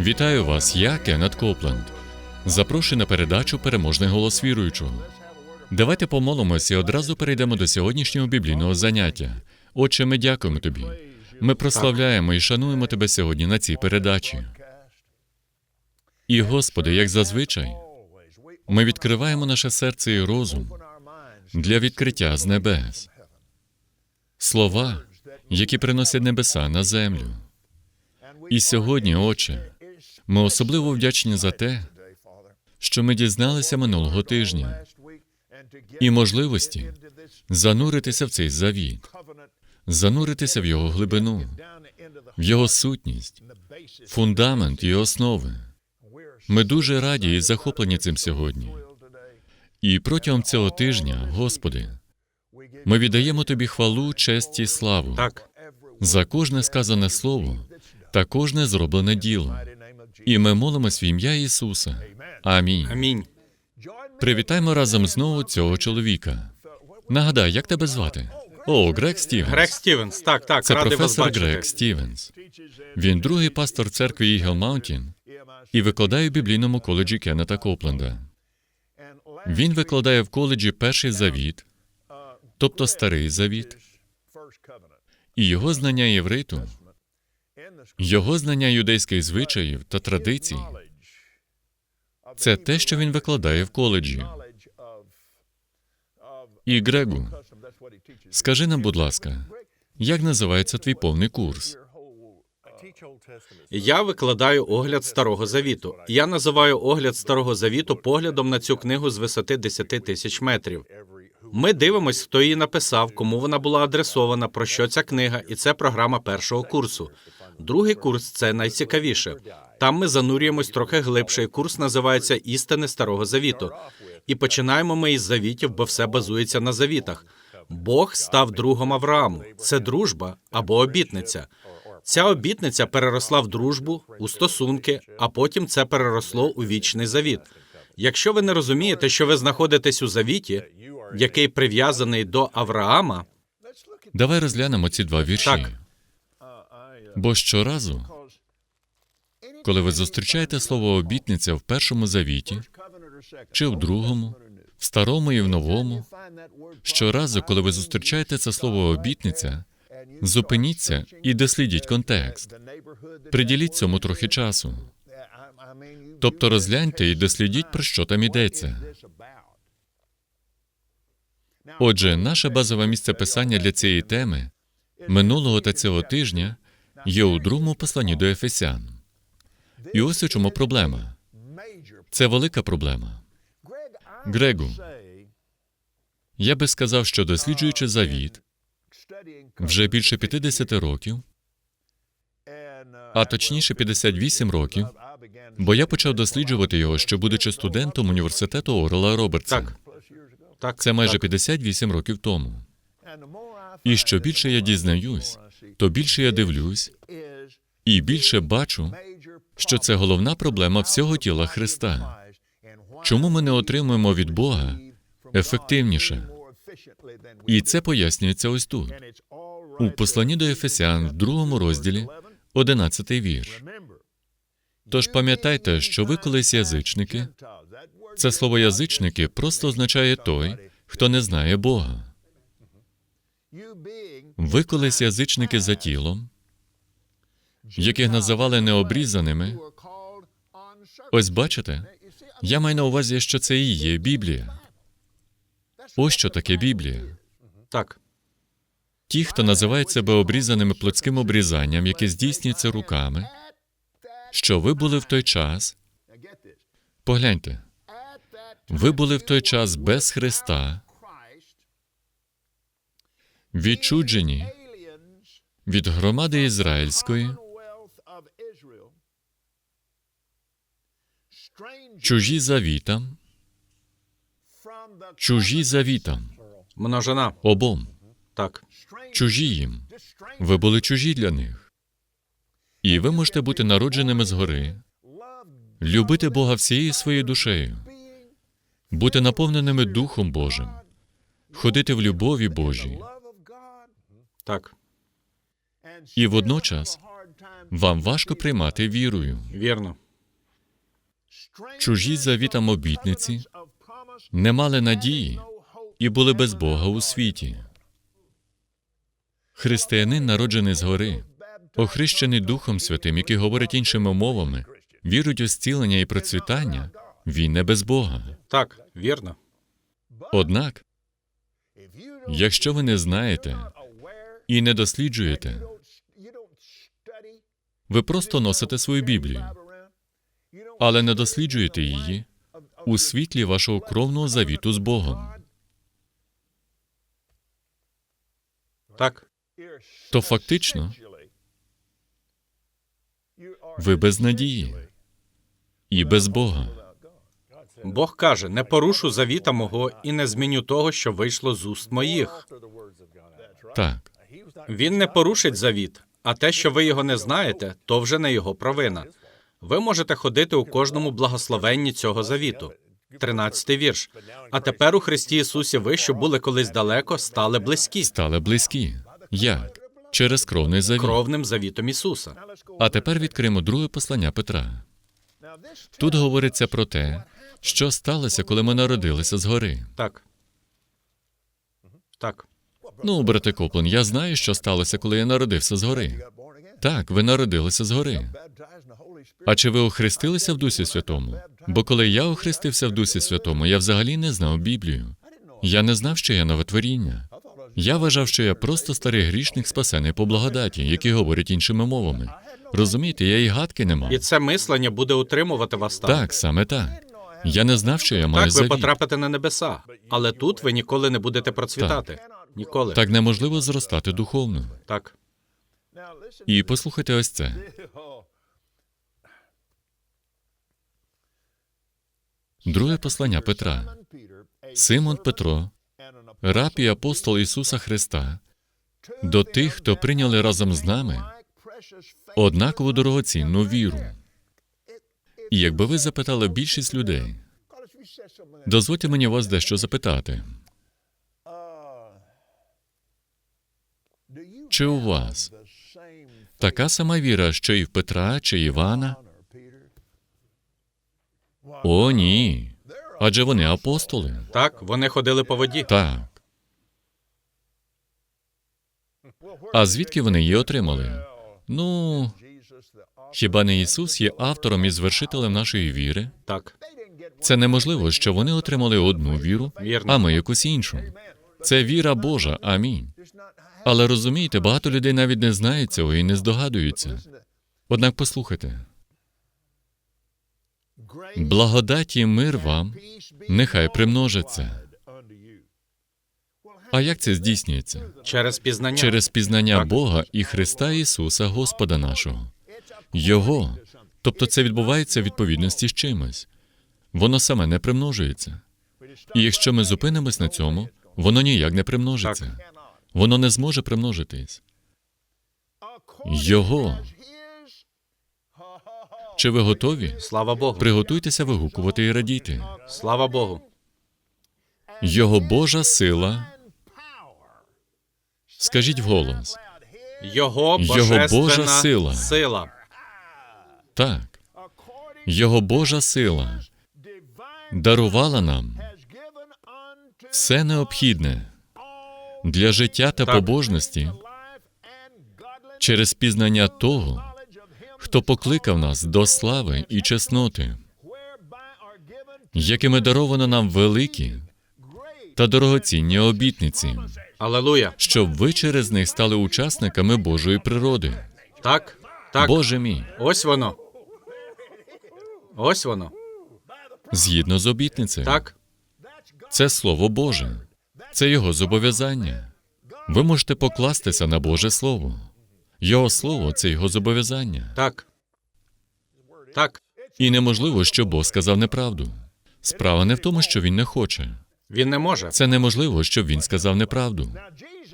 Вітаю вас, я Кеннет Копленд. Запрошую на передачу Переможний голос віруючого. Давайте помолимося і одразу перейдемо до сьогоднішнього біблійного заняття. Отче, ми дякуємо тобі. Ми прославляємо і шануємо тебе сьогодні на цій передачі. І, Господи, як зазвичай, ми відкриваємо наше серце і розум для відкриття з небес. Слова, які приносять небеса на землю. І сьогодні, Отче, ми особливо вдячні за те, що ми дізналися минулого тижня і можливості зануритися в цей завіт, зануритися в його глибину, в його сутність, фундамент і основи. Ми дуже раді і захоплені цим сьогодні. І протягом цього тижня, Господи, ми віддаємо Тобі хвалу, честь і славу Так, за кожне сказане слово та кожне зроблене діло. І ми молимось в ім'я Ісуса. Амінь. амінь. Привітаємо разом знову цього чоловіка. Нагадай, як тебе звати? О, Грег Стівенс. Грег Стівенс, так, так, Це радий вас професор бачити. Грег Стівенс. Він другий пастор церкви Ігл Маунтін і викладає в біблійному коледжі Кеннета Копленда. Він викладає в коледжі перший завіт, тобто старий завіт, і його знання євриту, його знання юдейських звичаїв та традицій це те, що він викладає в коледжі. І Грегу, скажи нам, будь ласка, як називається твій повний курс? Я викладаю огляд старого завіту. Я називаю огляд старого завіту поглядом на цю книгу з висоти 10 тисяч метрів. Ми дивимось, хто її написав, кому вона була адресована, про що ця книга, і це програма першого курсу. Другий курс це найцікавіше. Там ми занурюємось трохи глибше. і Курс називається Істини старого завіту. І починаємо ми із завітів, бо все базується на завітах. Бог став другом Аврааму. Це дружба або обітниця. Ця обітниця переросла в дружбу, у стосунки, а потім це переросло у вічний завіт. Якщо ви не розумієте, що ви знаходитесь у завіті, який прив'язаний до Авраама, Давай розглянемо ці два вірші. Так. Бо щоразу, коли ви зустрічаєте слово обітниця в першому завіті чи в другому, в старому і в новому, щоразу, коли ви зустрічаєте це слово обітниця, зупиніться і дослідіть контекст. Приділіть цьому трохи часу. Тобто розгляньте і дослідіть, про що там йдеться. Отже, наше базове місце писання для цієї теми минулого та цього тижня є у другому посланні до Ефесян. І ось у чому проблема. Це велика проблема. Грегу, я би сказав, що досліджуючи завіт вже більше 50 років, а точніше 58 років, бо я почав досліджувати його, ще будучи студентом університету Орела Робертса. так, Це майже так. 58 років тому. І що більше я дізнаюсь, то більше я дивлюсь і більше бачу, що це головна проблема всього тіла Христа. Чому ми не отримуємо від Бога ефективніше? І це пояснюється ось тут. У посланні до Ефесян в другому розділі, 11 вірш. Тож пам'ятайте, що ви колись язичники, Це слово язичники просто означає той, хто не знає Бога. Ви колись язичники за тілом, яких називали необрізаними. Ось бачите, я маю на увазі, що це і є Біблія. Ось що таке Біблія. Так, Ті, хто називають себе обрізаними плотським обрізанням, яке здійснюється руками, що ви були в той час, погляньте, ви були в той час без Христа, відчуджені від громади ізраїльської, чужі завітам, чужі завітам, множина. обом, Так, чужі їм. Ви були чужі для них. І ви можете бути народженими згори, любити Бога всією своєю душею, бути наповненими Духом Божим, ходити в любові Божій, так, і водночас вам важко приймати вірою. вірно. Чужі завітам обітниці не мали надії і були без Бога у світі. Християнин, народжений згори, охрещений Духом Святим, який говорить іншими мовами, вірить у зцілення і процвітання, він не без Бога. Так, вірно. Однак, якщо ви не знаєте і не досліджуєте, ви просто носите свою Біблію, але не досліджуєте її у світлі вашого кровного завіту з Богом. Так, То фактично ви без надії і без Бога. Бог каже: не порушу завіта мого і не зміню того, що вийшло з уст моїх. Так, Він не порушить завіт, а те, що ви його не знаєте, то вже не його провина. Ви можете ходити у кожному благословенні цього завіту. Тринадцятий вірш. А тепер у Христі Ісусі ви, що були колись далеко, стали близькі стали близькі. Як? Через кровний завіт. кровним завітом Ісуса. А тепер відкриємо друге послання Петра. Тут говориться про те, що сталося, коли ми народилися згори. Так. Так. Ну, брате Коплен, я знаю, що сталося, коли я народився згори. Так, ви народилися згори. А чи ви охрестилися в Дусі Святому? Бо коли я охрестився в Дусі Святому, я взагалі не знав Біблію. Я не знав, що я нове творіння. Я вважав, що я просто старий грішник, спасений по благодаті, який говорить іншими мовами. Розумієте, я і гадки не мав. І це мислення буде утримувати вас там. Так, саме так. Я не знав, що я маю Так, ви завіт. потрапите на небеса, але тут ви ніколи не будете процвітати. Ніколи. Так неможливо зростати духовно. Так. І послухайте ось це. Друге послання Петра. Симон Петро, раб і апостол Ісуса Христа, до тих, хто прийняли разом з нами однакову дорогоцінну віру. І якби ви запитали більшість людей, дозвольте мені вас дещо запитати. Чи у вас така сама віра, що і в Петра чи Івана? О, ні. Адже вони апостоли. Так, вони ходили по воді. Так. А звідки вони її отримали? Ну, хіба не Ісус є автором і звершителем нашої віри? Так. Це неможливо, що вони отримали одну віру, Вірно. а ми якусь іншу. Це віра Божа. Амінь. Але розумієте, багато людей навіть не знають цього і не здогадуються. Однак послухайте, благодать і мир вам нехай примножиться. А як це здійснюється? Через пізнання. Через пізнання Бога і Христа Ісуса, Господа нашого. Його. Тобто це відбувається в відповідності з чимось. Воно саме не примножується. І якщо ми зупинимось на цьому, воно ніяк не примножиться. Воно не зможе примножитись. Його. Чи ви готові? Слава Богу. Приготуйтеся вигукувати і радіти. Слава Богу. Його Божа сила. Скажіть вголос. Його Його Божа сила. сила. Так. Його Божа сила дарувала нам все необхідне для життя та побожності через пізнання того, хто покликав нас до слави і чесноти, якими даровано нам великі та дорогоцінні обітниці, Алелуя. щоб ви через них стали учасниками Божої природи. Так, так. Боже мій, Ось воно. Ось воно. згідно з обітницею. Так, Це Слово Боже, це Його зобов'язання. Ви можете покластися на Боже Слово. Його Слово це Його зобов'язання. так. Так. І неможливо, що Бог сказав неправду. Справа не в тому, що Він не хоче. Він не може. Це неможливо, щоб Він сказав неправду.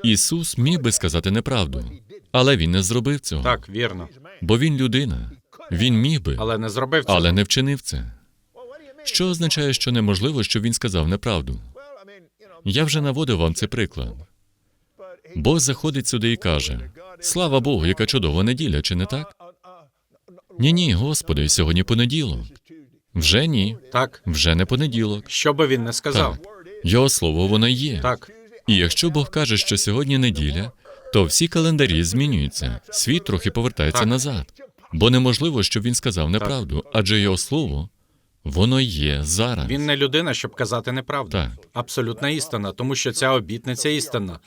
Ісус міг би сказати неправду, але Він не зробив цього. Так, вірно. Бо Він людина. Він міг би, Але не зробив цього. але не вчинив це. Що означає, що неможливо, щоб він сказав неправду? Я вже наводив вам цей приклад. Бог заходить сюди і каже: Слава Богу, яка чудова неділя, чи не так? Ні, ні, Господи, сьогодні понеділок. Вже ні, Так. вже не понеділок. Що би він не сказав. Так, його слово воно є. Так. І якщо Бог каже, що сьогодні неділя, то всі календарі змінюються. Світ трохи повертається Так. назад. Бо неможливо, щоб він сказав неправду, адже його слово воно є зараз. Він не людина, щоб казати неправду. Так. Абсолютна істина, тому що ця обітниця істинна.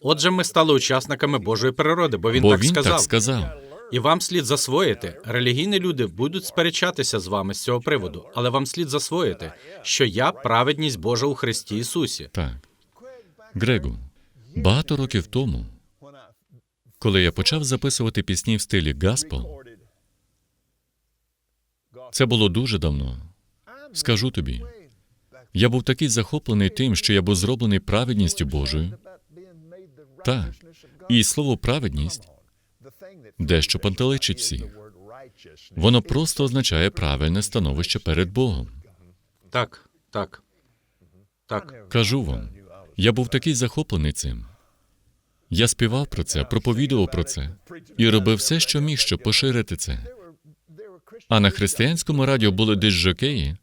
Отже, ми стали учасниками Божої природи, бо він Бо так він сказав. так сказав. І вам слід засвоїти. Релігійні люди будуть сперечатися з вами з цього приводу, але вам слід засвоїти, що я праведність Божа у Христі Ісусі. Так. Грегу, багато років тому, коли я почав записувати пісні в стилі гаспел, це було дуже давно. Скажу тобі, я був такий захоплений тим, що я був зроблений праведністю Божою. Так. І слово праведність дещо пантеличить всіх. Воно просто означає правильне становище перед Богом. Так, так. Так. Кажу вам, я був такий захоплений цим. Я співав про це, проповідував про це і робив все, що міг, щоб поширити це. А на християнському радіо були дисжокеї,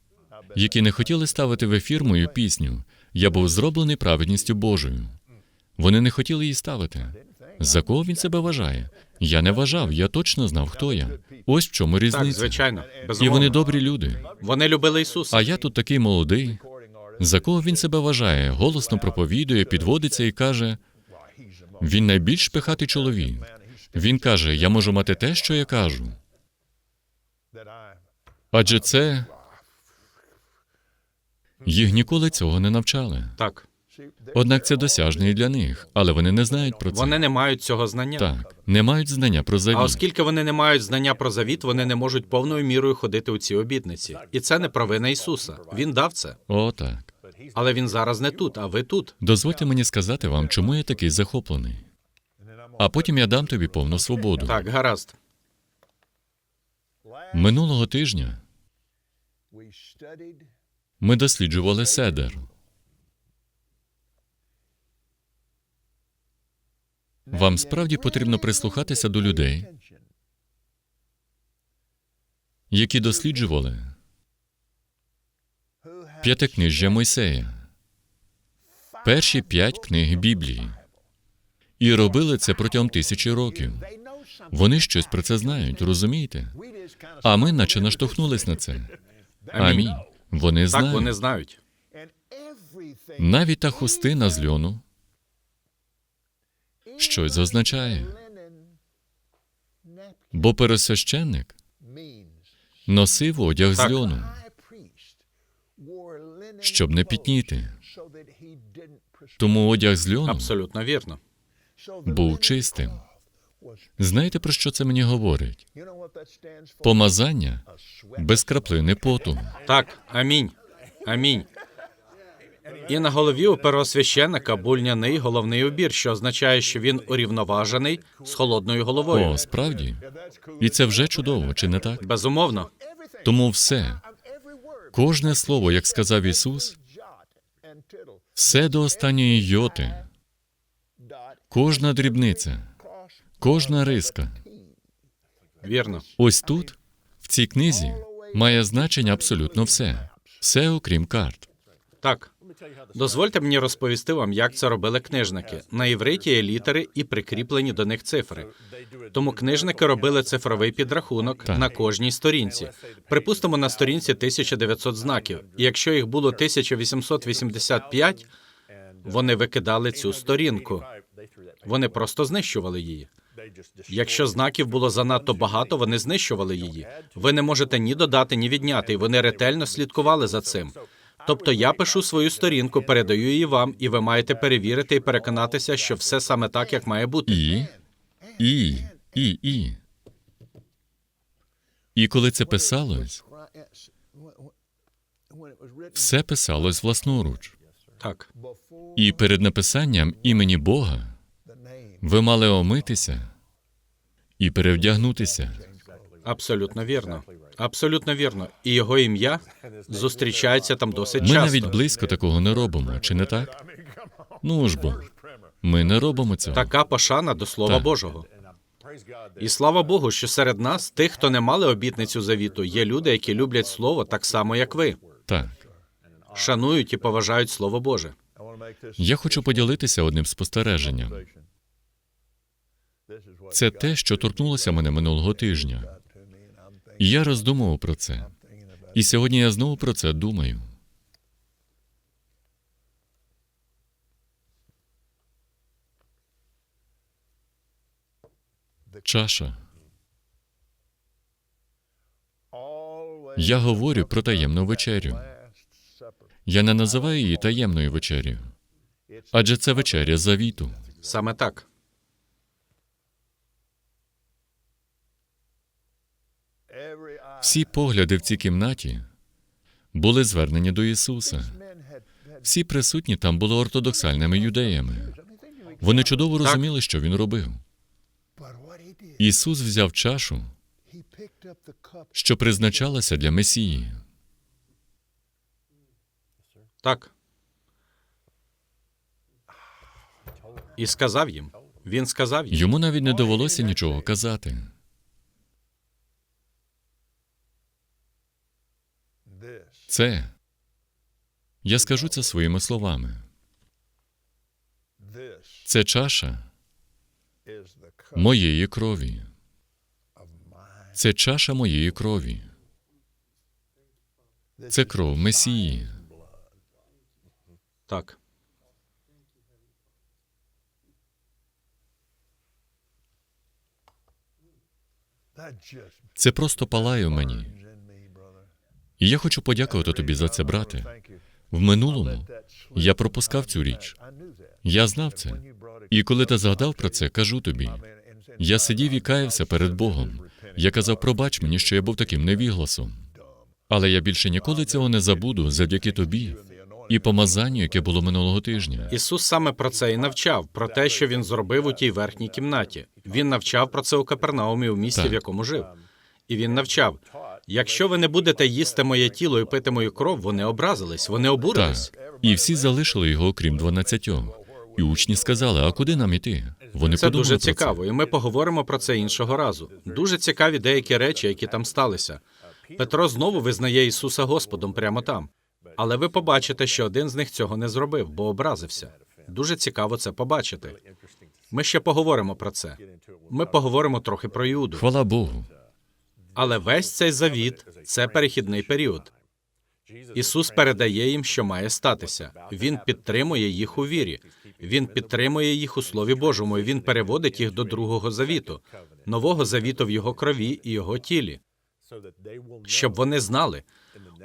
які не хотіли ставити в ефір мою пісню. Я був зроблений праведністю Божою. Вони не хотіли її ставити. За кого він себе вважає? Я не вважав, я точно знав, хто я. Ось в чому Так, різниця. звичайно. І вони добрі люди. Вони любили Ісуса. А я тут такий молодий. За кого він себе вважає? Голосно проповідує, підводиться і каже: він найбільш пихатий чоловік. Він каже: Я можу мати те, що я кажу. Адже це їх ніколи цього не навчали. Так. Однак це досяжно і для них, але вони не знають про це. Вони не мають цього знання. Так, не мають знання про завіт. А оскільки вони не мають знання про завіт, вони не можуть повною мірою ходити у ці обітниці. І це не провина Ісуса. Він дав це. О, так. Але він зараз не тут, а ви тут. Дозвольте мені сказати вам, чому я такий захоплений. А потім я дам тобі повну свободу. Так, гаразд. Минулого тижня ми досліджували седер. Вам справді потрібно прислухатися до людей, які досліджували п'ятикнижжя Мойсея, перші п'ять книг Біблії, і робили це протягом тисячі років. Вони щось про це знають, розумієте? А ми наче наштовхнулись на це. Амінь. Вони Так, знають. вони знають. Навіть та хустина з льону щось означає. Бо пересвященник носив одяг з льону, щоб не пітніти. Тому одяг з льону Абсолютно вірно. був чистим. Знаєте, про що це мені говорить? Помазання без краплини поту. Так, амінь. Амінь. І на голові у первосвященника бульняний головний убір, що означає, що він урівноважений з холодною головою. О, справді? І це вже чудово, чи не так? Безумовно. Тому все, кожне слово, як сказав Ісус, все до останньої йоти, кожна дрібниця, кожна риска. Вірно. Ось тут, в цій книзі, має значення абсолютно все. Все окрім карт. Так. Дозвольте мені розповісти вам, як це робили книжники. На івриті є літери і прикріплені до них цифри. Тому книжники робили цифровий підрахунок Так. на кожній сторінці. Припустимо, на сторінці 1900 знаків. І якщо їх було 1885, вони викидали цю сторінку. Вони просто знищували її. Якщо знаків було занадто багато, вони знищували її. Ви не можете ні додати, ні відняти, і вони ретельно слідкували за цим. Тобто я пишу свою сторінку, передаю її вам, і ви маєте перевірити і переконатися, що все саме так, як має бути. І, і, і, і. І коли це писалось, все писалось власноруч. Так, І перед написанням імені Бога ви мали омитися і перевдягнутися. абсолютно вірно. Абсолютно вірно. І його ім'я зустрічається там досить Ми часто. навіть близько такого не робимо, чи не так? Ну ж бо, ми не робимо цього. Така пошана до Слова Так. Божого. І слава Богу, що серед нас, тих, хто не мали обітницю завіту, є люди, які люблять слово так само, як ви, Так. шанують і поважають Слово Боже. Я хочу поділитися одним спостереженням. Це те, що торкнулося мене минулого тижня. Я роздумував про це. І сьогодні я знову про це думаю. Чаша. Я говорю про таємну вечерю. Я не називаю її таємною вечерю, адже це вечеря завіту. Саме так. Всі погляди в цій кімнаті були звернені до Ісуса. Всі присутні там були ортодоксальними юдеями. Вони чудово розуміли, що він робив. Ісус взяв чашу, що призначалася для Месії. Так. І сказав їм. Він сказав їм. Йому навіть не довелося нічого казати. Це я скажу це своїми словами. Це чаша моєї крові. Це чаша моєї крові. Це кров Месії. Так. Це просто палає в мені. І я хочу подякувати тобі за це, брате. В минулому я пропускав цю річ. Я знав це. І коли ти згадав про це, кажу тобі. Я сидів і каявся перед Богом. Я казав, пробач мені, що я був таким невігласом. Але я більше ніколи цього не забуду завдяки тобі і помазанню, яке було минулого тижня. Ісус саме про це і навчав, про те, що він зробив у тій верхній кімнаті. Він навчав про це у Капернаумі, у місті, Так. в якому жив. І він навчав: якщо ви не будете їсти моє тіло і пити мою кров, вони образились, вони обурились. Так. І всі залишили його, окрім дванадцятьох. І учні сказали: а куди нам іти? Вони Це подумали дуже про цікаво, і ми поговоримо про це іншого разу. Дуже цікаві деякі речі, які там сталися. Петро знову визнає Ісуса Господом прямо там. Але ви побачите, що один з них цього не зробив, бо образився. Дуже цікаво це побачити. Ми ще поговоримо про це. Ми поговоримо трохи про Іуду. Хвала Богу. Але весь цей завіт це перехідний період. Ісус передає їм, що має статися. Він підтримує їх у вірі. Він підтримує їх у Слові Божому. і Він переводить їх до другого завіту, нового завіту в його крові і його тілі, щоб вони знали.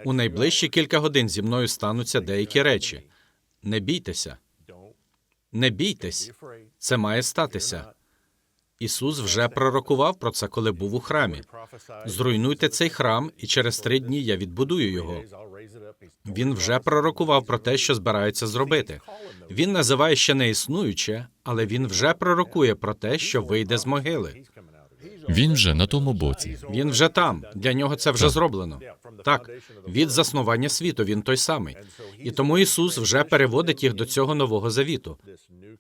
У найближчі кілька годин зі мною стануться деякі речі. Не бійтеся, не бійтесь. Це має статися. Ісус вже пророкував про це, коли був у храмі. Зруйнуйте цей храм, і через три дні я відбудую його. Він вже пророкував про те, що збирається зробити. Він називає ще не існуюче, але він вже пророкує про те, що вийде з могили. Він вже на тому боці. Він вже там. Для нього це вже зроблено. Так, від заснування світу він той самий. І тому Ісус вже переводить їх до цього нового завіту.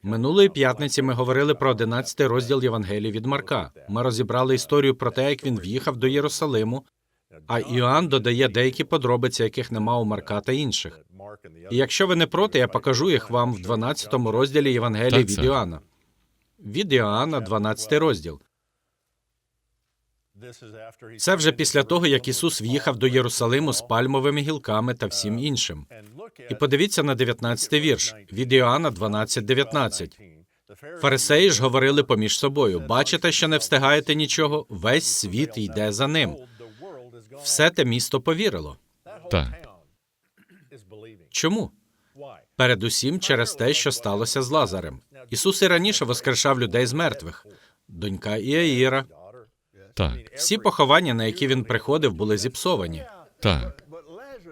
Минулої п'ятниці ми говорили про 11 розділ Євангелії від Марка. Ми розібрали історію про те, як він в'їхав до Єрусалиму А Іоанн додає деякі подробиці, яких нема у Марка та інших. І якщо ви не проти, я покажу їх вам в 12 розділі Євангелії від. Іоанна. Від Іоанна, 12 розділ. Це вже після того, як Ісус в'їхав до Єрусалиму з пальмовими гілками та всім іншим. І подивіться на 19 вірш від Іоанна 12.19. Фарисеї ж говорили поміж собою: бачите, що не встигаєте нічого, весь світ йде за ним. Все те місто повірило. Так. Чому? Передусім через те, що сталося з Лазарем. Ісус і раніше воскрешав людей з мертвих. Донька Іаїра. Так, Всі поховання, на які він приходив, були зіпсовані. так.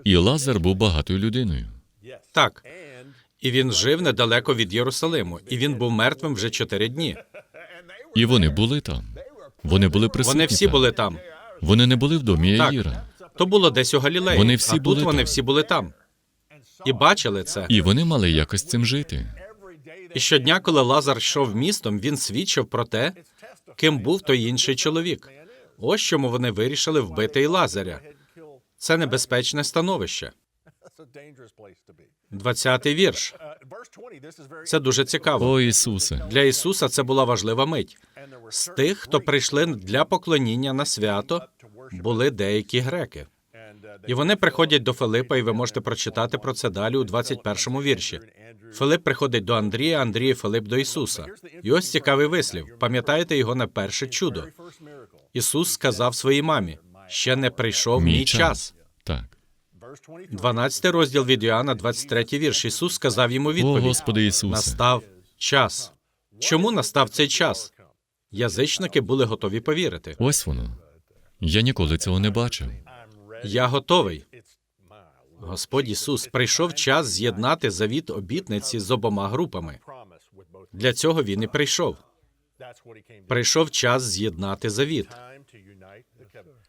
І Лазар був багатою людиною. Так. І він жив недалеко від Єрусалиму, і він був мертвим вже чотири дні. І вони були там. Вони були присутні. Вони всі там. були там. Вони не були в домі Так. Яїра. То було десь у Галілеї. Вони всі а тут були вони там. всі були там. І бачили це. І вони мали якось цим жити. І щодня, коли Лазар йшов містом, він свідчив про те, ким був той інший чоловік. Ось чому вони вирішили вбити і Лазаря. Це небезпечне становище. 20-й вірш. Це дуже цікаво. О Ісусе, Для Ісуса це була важлива мить. З тих, хто прийшли для поклоніння на свято, були деякі греки. І вони приходять до Филипа, і ви можете прочитати про це далі у 21-му вірші. Филип приходить до Андрія, Андрій і Филип до Ісуса. І ось цікавий вислів. Пам'ятаєте його на перше чудо? Ісус сказав своїй мамі: ще не прийшов мій час. Так. 12 розділ від Іоанна, 23 вірш. Ісус сказав йому О, відповідь: Господи Ісусе. настав час. Чому настав цей час? Язичники були готові повірити. Ось воно. Я ніколи цього не бачив. Я готовий. Господь Ісус прийшов час з'єднати завіт обітниці з обома групами. Для цього він і прийшов. Прийшов час з'єднати завіт.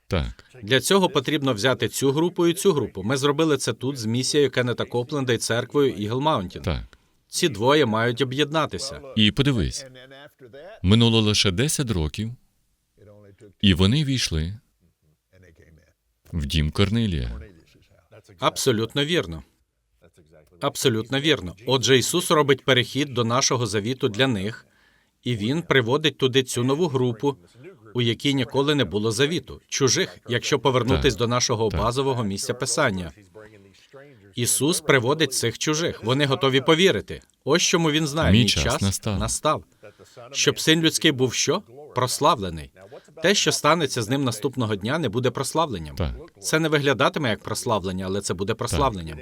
Так. Для цього потрібно взяти цю групу і цю групу. Ми зробили це тут з місією Кеннета Копленда і церквою Ігл Маунтін. Так. Ці двоє мають об'єднатися. І подивись, минуло лише 10 років, і вони війшли в дім Корнилія. Абсолютно вірно. Абсолютно вірно. Отже, Ісус робить перехід до нашого завіту для них, і Він приводить туди цю нову групу, у якій ніколи не було завіту, чужих, якщо повернутись Так. до нашого Так. базового місця писання. Ісус приводить цих чужих. Вони готові повірити. Ось чому він знає, Мій мій час час настав. настав. Щоб син людський був що? Прославлений. Те, що станеться з ним наступного дня, не буде прославленням. Так. Це не виглядатиме як прославлення, але це буде прославленням.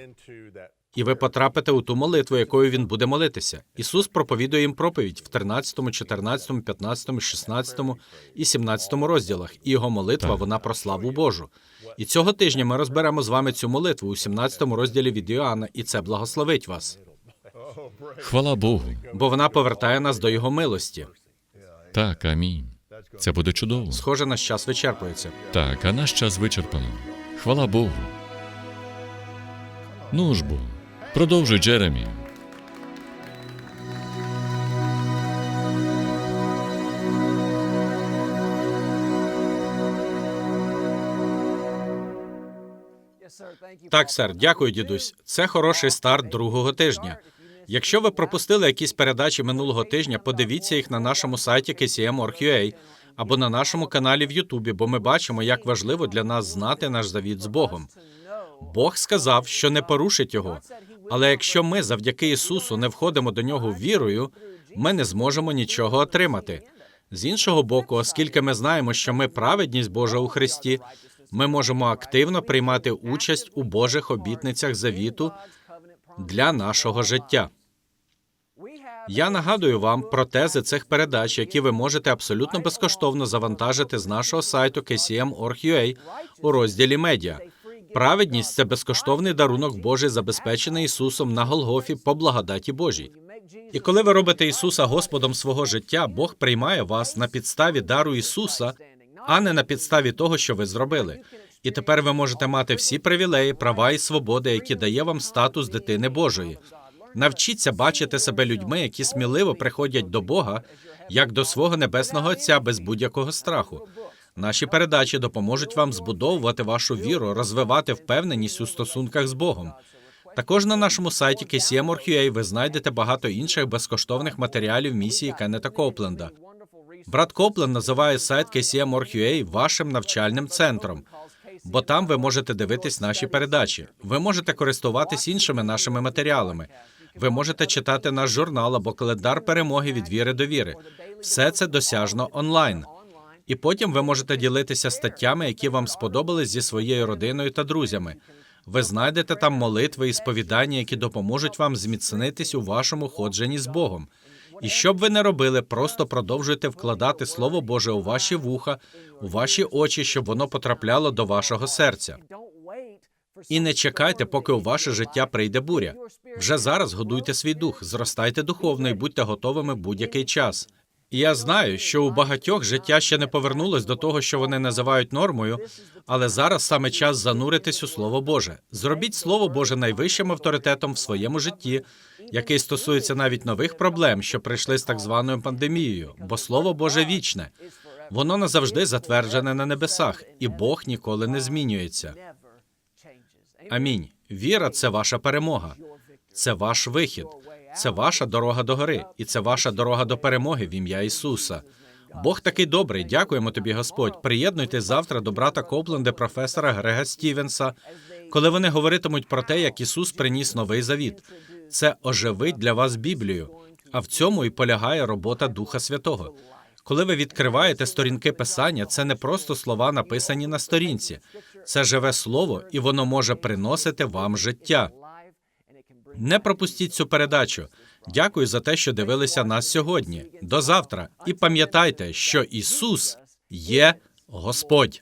І ви потрапите у ту молитву, якою він буде молитися. Ісус проповідує їм проповідь в 13, 14, 15, 16 і 17 розділах. І його молитва Так. вона про славу Божу. І цього тижня ми розберемо з вами цю молитву у 17 розділі від Іоанна, і це благословить вас, Хвала Богу. бо вона повертає нас до його милості. Так, амінь. Це буде чудово. Схоже, наш час вичерпується. Так, а наш час вичерпано. Хвала Богу. Ну ж бо, продовжуй, Джеремі. Так, сер, дякую, дідусь. Це хороший старт другого тижня. Якщо ви пропустили якісь передачі минулого тижня, подивіться їх на нашому сайті KCM.org.ua або на нашому каналі в Ютубі, бо ми бачимо, як важливо для нас знати наш завіт з Богом. Бог сказав, що не порушить його. Але якщо ми завдяки Ісусу не входимо до нього вірою, ми не зможемо нічого отримати. З іншого боку, оскільки ми знаємо, що ми праведність Божа у Христі, ми можемо активно приймати участь у Божих обітницях завіту для нашого життя. Я нагадую вам про тези цих передач, які ви можете абсолютно безкоштовно завантажити з нашого сайту kcm.org.ua у розділі медіа. Праведність це безкоштовний дарунок Божий, забезпечений Ісусом на Голгофі по благодаті Божій. І коли ви робите Ісуса Господом свого життя, Бог приймає вас на підставі дару Ісуса, а не на підставі того, що ви зробили. І тепер ви можете мати всі привілеї, права і свободи, які дає вам статус дитини Божої. Навчіться бачити себе людьми, які сміливо приходять до Бога, як до свого небесного Отця без будь-якого страху. Наші передачі допоможуть вам збудовувати вашу віру, розвивати впевненість у стосунках з Богом. Також на нашому сайті KCM.org.ua ви знайдете багато інших безкоштовних матеріалів місії Кеннета Копленда. Брат Копленд називає сайт KCM.org.ua вашим навчальним центром, бо там ви можете дивитись наші передачі. Ви можете користуватись іншими нашими матеріалами. Ви можете читати наш журнал або календар перемоги від віри до віри. Все це досяжно онлайн. І потім ви можете ділитися статтями, які вам сподобались зі своєю родиною та друзями. Ви знайдете там молитви і сповідання, які допоможуть вам зміцнитись у вашому ходженні з Богом. І що б ви не робили, просто продовжуйте вкладати Слово Боже у ваші вуха, у ваші очі, щоб воно потрапляло до вашого серця. І не чекайте, поки у ваше життя прийде буря. Вже зараз годуйте свій дух, зростайте духовно і будьте готовими будь-який час. І я знаю, що у багатьох життя ще не повернулось до того, що вони називають нормою, але зараз саме час зануритись у Слово Боже. Зробіть Слово Боже найвищим авторитетом в своєму житті, який стосується навіть нових проблем, що прийшли з так званою пандемією, бо Слово Боже вічне. Воно назавжди затверджене на небесах, і Бог ніколи не змінюється. Амінь. Віра це ваша перемога, це ваш вихід, це ваша дорога до гори, і це ваша дорога до перемоги в ім'я Ісуса. Бог такий добрий. Дякуємо тобі, Господь. Приєднуйтесь завтра до брата Копленда, професора Грега Стівенса, коли вони говоритимуть про те, як Ісус приніс новий завіт. Це оживить для вас Біблію. А в цьому і полягає робота Духа Святого. Коли ви відкриваєте сторінки писання, це не просто слова, написані на сторінці. Це живе слово, і воно може приносити вам життя. Не пропустіть цю передачу. Дякую за те, що дивилися нас сьогодні. До завтра. І пам'ятайте, що Ісус є Господь.